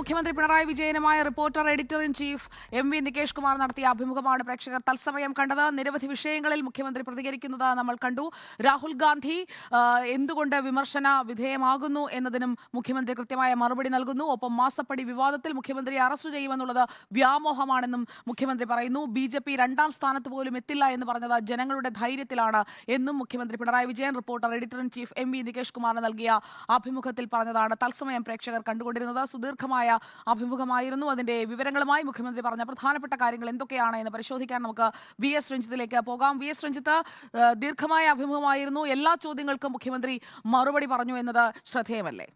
മുഖ്യമന്ത്രി Pinarayi വിജയനുമായ reporter editor in chief M V Nikesh Kumar നടത്തിയ അഭിമുഖമാണ് പ്രേക്ഷകർ തത്സമയം കണ്ടത്. നിരവധി വിഷയങ്ങളിൽ മുഖ്യമന്ത്രി പ്രതികരിക്കുന്നത് നമ്മൾ കണ്ടു. രാഹുൽ ഗാന്ധി എന്തുകൊണ്ട് വിമർശന വിധേയമാകുന്നു എന്നതിനും മുഖ്യമന്ത്രി കൃത്യമായ മറുപടി നൽകുന്നു. ഒപ്പം മാസപ്പടി വിവാദത്തിൽ മുഖ്യമന്ത്രിയെ അറസ്റ്റ് ചെയ്യുമെന്നുള്ളത് വ്യാമോഹമാണെന്നും മുഖ്യമന്ത്രി പറയുന്നു. ബി ജെ പി രണ്ടാം സ്ഥാനത്ത് പോലും എത്തില്ല എന്ന് പറഞ്ഞത് ജനങ്ങളുടെ ധൈര്യത്തിലാണ് എന്നും മുഖ്യമന്ത്രി Pinarayi Vijayan reporter editor in chief M V Nikesh കുമാറിന് നൽകിയ അഭിമുഖത്തിൽ പറഞ്ഞതാണ് തത്സമയം പ്രേക്ഷകർ കണ്ടുകൊണ്ടിരുന്നത്. സുദീർഘമായ അഭിമുഖമായിരുന്നു. അതിന്റെ വിവരങ്ങളുമായി മുഖ്യമന്ത്രി പറഞ്ഞ പ്രധാനപ്പെട്ട കാര്യങ്ങൾ എന്തൊക്കെയാണ് എന്ന് പരിശോധിക്കാൻ നമുക്ക് വി എസ് രഞ്ജിത്തിലേക്ക് പോകാം. വി എസ് രഞ്ജിത്ത് ദീർഘമായ അഭിമുഖമായിരുന്നു. എല്ലാ ചോദ്യങ്ങൾക്കും മുഖ്യമന്ത്രി മറുപടി പറഞ്ഞു എന്നത് ശ്രദ്ധേയമല്ലേ?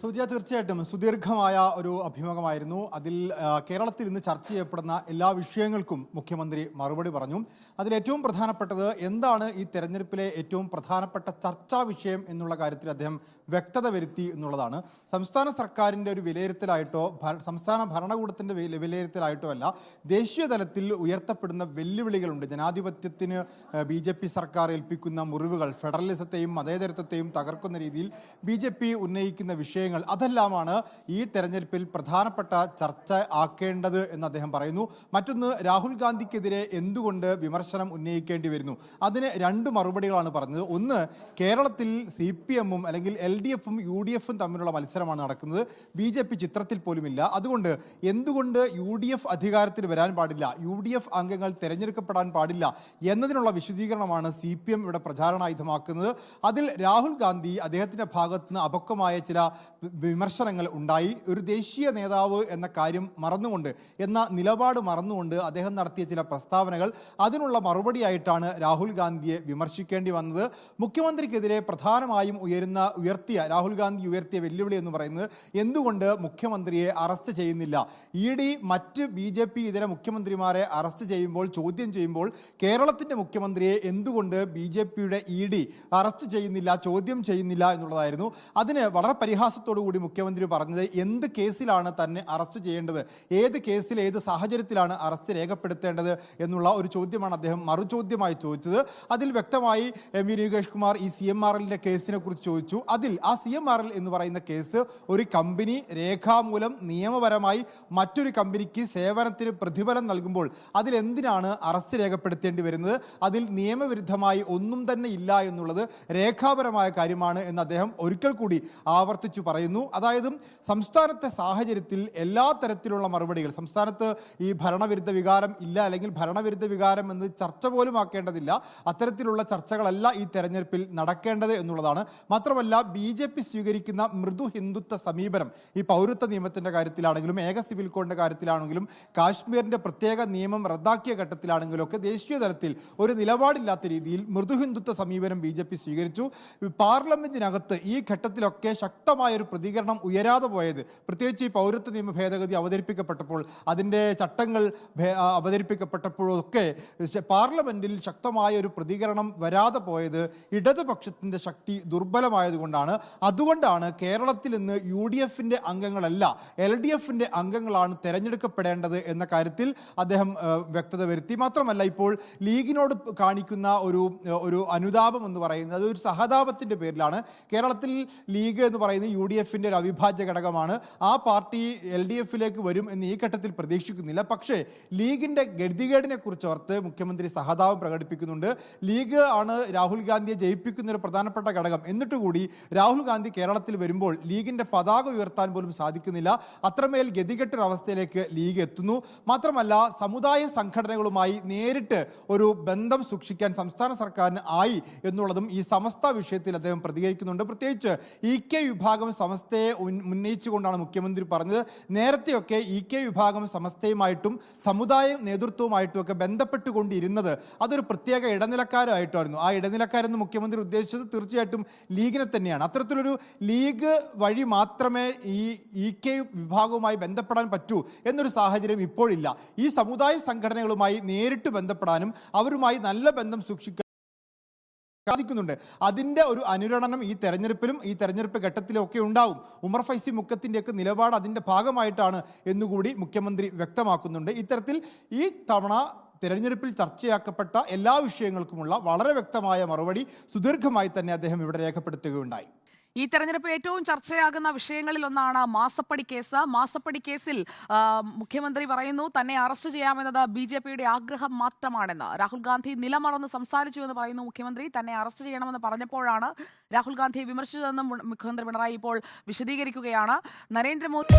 സുജിയ തീർച്ചയായിട്ടും സുദീർഘമായ ഒരു അഭിമുഖമായിരുന്നു. അതിൽ കേരളത്തിൽ ഇന്ന് ചർച്ച ചെയ്യപ്പെടുന്ന എല്ലാ വിഷയങ്ങൾക്കും മുഖ്യമന്ത്രി മറുപടി പറഞ്ഞു. അതിൽ ഏറ്റവും പ്രധാനപ്പെട്ടത് എന്താണ് ഈ തെരഞ്ഞെടുപ്പിലെ ഏറ്റവും പ്രധാനപ്പെട്ട ചർച്ചാ വിഷയം എന്നുള്ള കാര്യത്തിൽ അദ്ദേഹം വ്യക്തത വരുത്തി എന്നുള്ളതാണ്. സംസ്ഥാന സർക്കാരിന്റെ ഒരു വിലയിരുത്തലായിട്ടോ സംസ്ഥാന ഭരണകൂടത്തിന്റെ വില- വിലയിരുത്തലായിട്ടോ അല്ല ദേശീയ തലത്തിൽ ഉയർത്തപ്പെടുന്ന വെല്ലുവിളികളുണ്ട്. ജനാധിപത്യത്തിന് ബി ജെ പി സർക്കാർ ഏൽപ്പിക്കുന്ന മുറിവുകൾ ഫെഡറലിസത്തെയും മതേതരത്വത്തെയും തകർക്കുന്ന രീതിയിൽ ബി ജെ പി ഉന്നയിക്കുന്ന വിഷയങ്ങൾ അതെല്ലാമാണ് ഈ തെരഞ്ഞെടുപ്പിൽ പ്രധാനപ്പെട്ട ചർച്ച ആക്കേണ്ടത് എന്ന് അദ്ദേഹം പറയുന്നു. മറ്റൊന്ന് രാഹുൽ ഗാന്ധിക്കെതിരെ എന്തുകൊണ്ട് വിമർശനം ഉന്നയിക്കേണ്ടി വരുന്നു? അതിന് രണ്ട് മറുപടികളാണ് പറഞ്ഞത്. ഒന്ന് കേരളത്തിൽ സി പി എമ്മും അല്ലെങ്കിൽ എൽ ഡി എഫും യു ഡി എഫും തമ്മിലുള്ള മത്സരമാണ് നടക്കുന്നത്. ബി ജെ പി ചിത്രത്തിൽ പോലുമില്ല. അതുകൊണ്ട് എന്തുകൊണ്ട് യു ഡി എഫ് അധികാരത്തിൽ വരാൻ പാടില്ല? യു ഡി എഫ് അംഗങ്ങൾ തിരഞ്ഞെടുക്കപ്പെടാൻ പാടില്ല എന്നതിനുള്ള വിശദീകരണമാണ് സി പി എം ഇവിടെ പ്രചാരണായുധമാക്കുന്നത്. അതിൽ രാഹുൽ ഗാന്ധി അദ്ദേഹത്തിന്റെ ഭാഗത്ത് നിന്ന് അപക്വമായ ചില വിമർശനങ്ങൾ ഉണ്ടായി. ഒരു ദേശീയ നേതാവ് എന്ന കാര്യം മറന്നുകൊണ്ട് എന്ന നിലപാട് മറന്നുകൊണ്ട് അദ്ദേഹം നടത്തിയ ചില പ്രസ്താവനകൾ അതിനുള്ള മറുപടിയായിട്ടാണ് രാഹുൽ ഗാന്ധിയെ വിമർശിക്കേണ്ടി വന്നത്. മുഖ്യമന്ത്രിക്കെതിരെ പ്രധാനമായും ഉയരുന്ന ഉയർത്തിയ രാഹുൽ ഗാന്ധി ഉയർത്തിയ വെല്ലുവിളി എന്ന് പറയുന്നത് എന്തുകൊണ്ട് മുഖ്യമന്ത്രിയെ അറസ്റ്റ് ചെയ്യുന്നില്ല? ഇ ഡി മറ്റ് ബി ജെ പി ഇതര മുഖ്യമന്ത്രിമാരെ അറസ്റ്റ് ചെയ്യുമ്പോൾ ചോദ്യം ചെയ്യുമ്പോൾ കേരളത്തിന്റെ മുഖ്യമന്ത്രിയെ എന്തുകൊണ്ട് ബി ജെ പിയുടെ ഇ ഡി അറസ്റ്റ് ചെയ്യുന്നില്ല ചോദ്യം ചെയ്യുന്നില്ല എന്നുള്ളതായിരുന്നു. അതിന് വളരെ പരിഹാസത്തോടു കൂടി മുഖ്യമന്ത്രി പറഞ്ഞത് എന്ത് കേസിലാണ് തന്നെ അറസ്റ്റ് ചെയ്യേണ്ടത്? ഏത് കേസിൽ ഏത് സാഹചര്യത്തിലാണ് അറസ്റ്റ് രേഖപ്പെടുത്തേണ്ടത് എന്നുള്ള ഒരു ചോദ്യമാണ് അദ്ദേഹം മറുചോദ്യമായി ചോദിച്ചത്. അതിൽ വ്യക്തമായി എം വി നികേഷ് കുമാർ ഈ സി എം ആർ എല്ലിന്റെ കേസിനെ കുറിച്ച് ചോദിച്ചു. അതിൽ ആ സി എം ആർ എൽ എന്ന് പറയുന്ന കേസ് ഒരു കമ്പനി രേഖാമൂലം നിയമപരമായി മറ്റൊരു കമ്പനിക്ക് സേവനത്തിന് പ്രതിഫലം നൽകുമ്പോൾ അതിൽ എന്തിനാണ് അറസ്റ്റ് രേഖപ്പെടുത്തേണ്ടി വരുന്നത്? അതിൽ നിയമവിരുദ്ധമായി ഒന്നും തന്നെ ഇല്ല എന്നുള്ളത് രേഖാപരമായ കാര്യമാണ് എന്ന് അദ്ദേഹം ഒരിക്കൽ കൂടി ആവർത്തിച്ചു പറയുന്നു. അതായത് സംസ്ഥാനത്തെ സാഹചര്യത്തിൽ എല്ലാ തരത്തിലുള്ള മറുപടികൾ സംസ്ഥാനത്ത് ഈ ഭരണവിരുദ്ധ വികാരം ഇല്ല അല്ലെങ്കിൽ ഭരണവിരുദ്ധ വികാരം എന്ന് ചർച്ച പോലും ആക്കേണ്ടതില്ല. അത്തരത്തിലുള്ള ചർച്ചകളല്ല ഈ തെരഞ്ഞെടുപ്പിൽ നടക്കേണ്ടത് എന്നുള്ളതാണ്. മാത്രമല്ല ബി ജെ പി സ്വീകരിക്കുന്ന മൃദു ഹിന്ദുത്വ സമീപനം ഈ പൗരത്വ നിയമത്തിന്റെ കാര്യത്തിലാണെങ്കിലും ഏക സിവിൽ കോഡിന്റെ കാര്യത്തിലാണെങ്കിലും കാശ്മീരിന്റെ പ്രത്യേക നിയമം റദ്ദാക്കിയ ഘട്ടത്തിലാണെങ്കിലും ഒക്കെ ദേശീയ തലത്തിൽ ഒരു നിലപാടില്ലാത്ത രീതിയിൽ മൃദു ഹിന്ദുത്വ സമീപനം ബി സ്വീകരിച്ചു. പാർലമെന്റിനകത്ത് ഈ ഘട്ടത്തിലൊക്കെ ശക്തമായ ഒരു പ്രതികരണം ഉയരാതെ പോയത്. പ്രത്യേകിച്ച് ഈ പൗരത്വ നിയമ ഭേദഗതി അവതരിപ്പിക്കപ്പെട്ടപ്പോൾ അതിന്റെ ചട്ടങ്ങൾ അവതരിപ്പിക്കപ്പെട്ടപ്പോഴൊക്കെ പാർലമെന്റിൽ ശക്തമായ ഒരു പ്രതികരണം വരാതെ പോയത് ഇടതുപക്ഷത്തിന്റെ ശക്തി ദുർബലമായതുകൊണ്ടാണ്. അതുകൊണ്ടാണ് കേരളത്തിൽ നിന്ന് യു ഡി എഫിന്റെ അംഗങ്ങളല്ല എൽ ഡി എഫിന്റെ അംഗങ്ങളാണ് തെരഞ്ഞെടുക്കപ്പെടേണ്ടത് എന്ന കാര്യത്തിൽ അദ്ദേഹം വ്യക്തത വരുത്തി. മാത്രമല്ല ഇപ്പോൾ ലീഗിനോട് കാണിക്കുന്ന ഒരു ഒരു അനുതാപം എന്ന് പറയുന്നത് ഒരു സഹതാപത്തിന്റെ പേരിലാണ്. കേരളത്തിൽ ലീഗ് എന്ന് പറയുന്നത് യു ഡി എഫിന്റെ ഒരു അവിഭാജ്യ ഘടകമാണ്. ആ പാർട്ടി എൽ ഡി എഫിലേക്ക് വരും എന്ന് ഈ ഘട്ടത്തിൽ പ്രതീക്ഷിക്കുന്നില്ല. പക്ഷേ ലീഗിന്റെ ഗതികേടിനെ കുറിച്ച് ഓർത്ത് മുഖ്യമന്ത്രി സഹതാപം പ്രകടിപ്പിക്കുന്നുണ്ട്. ലീഗ് ആണ് രാഹുൽ ഗാന്ധിയെ ജയിപ്പിക്കുന്ന ഒരു പ്രധാനപ്പെട്ട ഘടകം. എന്നിട്ട് കൂടി രാഹുൽ ഗാന്ധി കേരളത്തിൽ വരുമ്പോൾ ലീഗിന്റെ പതാക ഉയർത്താൻ പോലും സാധിക്കുന്നില്ല. അത്രമേൽ ഗതികെട്ടൊരവസ്ഥയിലേക്ക് ലീഗ് എത്തുന്നു. മാത്രമല്ല സമുദായ സംഘടനകളുമായി നേരിട്ട് ഒരു ബന്ധം സൂക്ഷിക്കാൻ സംസ്ഥാന സർക്കാരിന് ആയി എന്നുള്ളതും ഈ സമസ്ത വിഷയത്തിൽ അദ്ദേഹം പ്രതികരിക്കുന്നുണ്ട്. പ്രത്യേകിച്ച് ഇ കെ വിഭാഗം സമസ്തയെ ഉന്നയിച്ചുകൊണ്ടാണ് മുഖ്യമന്ത്രി പറഞ്ഞത്. നേരത്തെയൊക്കെ ഇ കെ വിഭാഗം സമസ്തയുമായിട്ടും സമുദായ നേതൃത്വവുമായിട്ടും ഒക്കെ ബന്ധപ്പെട്ടുകൊണ്ടിരുന്നത് അതൊരു പ്രത്യേക ഇടനിലക്കാരായിട്ടായിരുന്നു. ആ ഇടനിലക്കാരെന്ന് മുഖ്യമന്ത്രി ഉദ്ദേശിച്ചത് തീർച്ചയായിട്ടും ലീഗിനെ തന്നെയാണ്. അത്തരത്തിലൊരു ലീഗ് വഴി മാത്രമേ ഈ ഇ കെ വിഭാഗവുമായി ബന്ധപ്പെടാൻ പറ്റൂ എന്നൊരു സാഹചര്യം ഇപ്പോഴില്ല. ഈ സമുദായ സംഘടനകളുമായി നേരിട്ട് ബന്ധപ്പെടാനും അവരുമായി നല്ല ബന്ധം സൂക്ഷിക്കാൻ സാധിക്കുന്നുണ്ട്. അതിന്റെ ഒരു അനുരണനം ഈ തെരഞ്ഞെടുപ്പിലും ഈ തെരഞ്ഞെടുപ്പ് ഘട്ടത്തിലും ഒക്കെ ഉണ്ടാവും. ഉമർ ഫൈസി മുക്കത്തിന്റെയൊക്കെ നിലപാട് അതിന്റെ ഭാഗമായിട്ടാണ് എന്നുകൂടി മുഖ്യമന്ത്രി വ്യക്തമാക്കുന്നുണ്ട്. ഇത്തരത്തിൽ ഈ തവണ തെരഞ്ഞെടുപ്പിൽ ചർച്ചയാക്കപ്പെട്ട എല്ലാ വിഷയങ്ങൾക്കുമുള്ള വളരെ വ്യക്തമായ മറുപടി സുദീർഘമായി തന്നെ അദ്ദേഹം ഇവിടെ രേഖപ്പെടുത്തുകയുണ്ടായി. ഈ തെരഞ്ഞെടുപ്പിൽ ഏറ്റവും ചർച്ചയാകുന്ന വിഷയങ്ങളിൽ ഒന്നാണ് മാസപ്പടി കേസ്. മാസപ്പടി കേസിൽ മുഖ്യമന്ത്രി പറയുന്നു തന്നെ അറസ്റ്റ് ചെയ്യാമെന്നത് ബി ജെ പിയുടെ ആഗ്രഹം മാത്രമാണെന്ന്. രാഹുൽ ഗാന്ധി നിലമറന്ന് സംസാരിച്ചു എന്ന് പറയുന്നു മുഖ്യമന്ത്രി. തന്നെ അറസ്റ്റ് ചെയ്യണമെന്ന് പറഞ്ഞപ്പോഴാണ് രാഹുൽ ഗാന്ധി വിമർശിച്ചതെന്നും മുഖ്യമന്ത്രി പിണറായി ഇപ്പോൾ വിശദീകരിക്കുകയാണ്. നരേന്ദ്രമോദി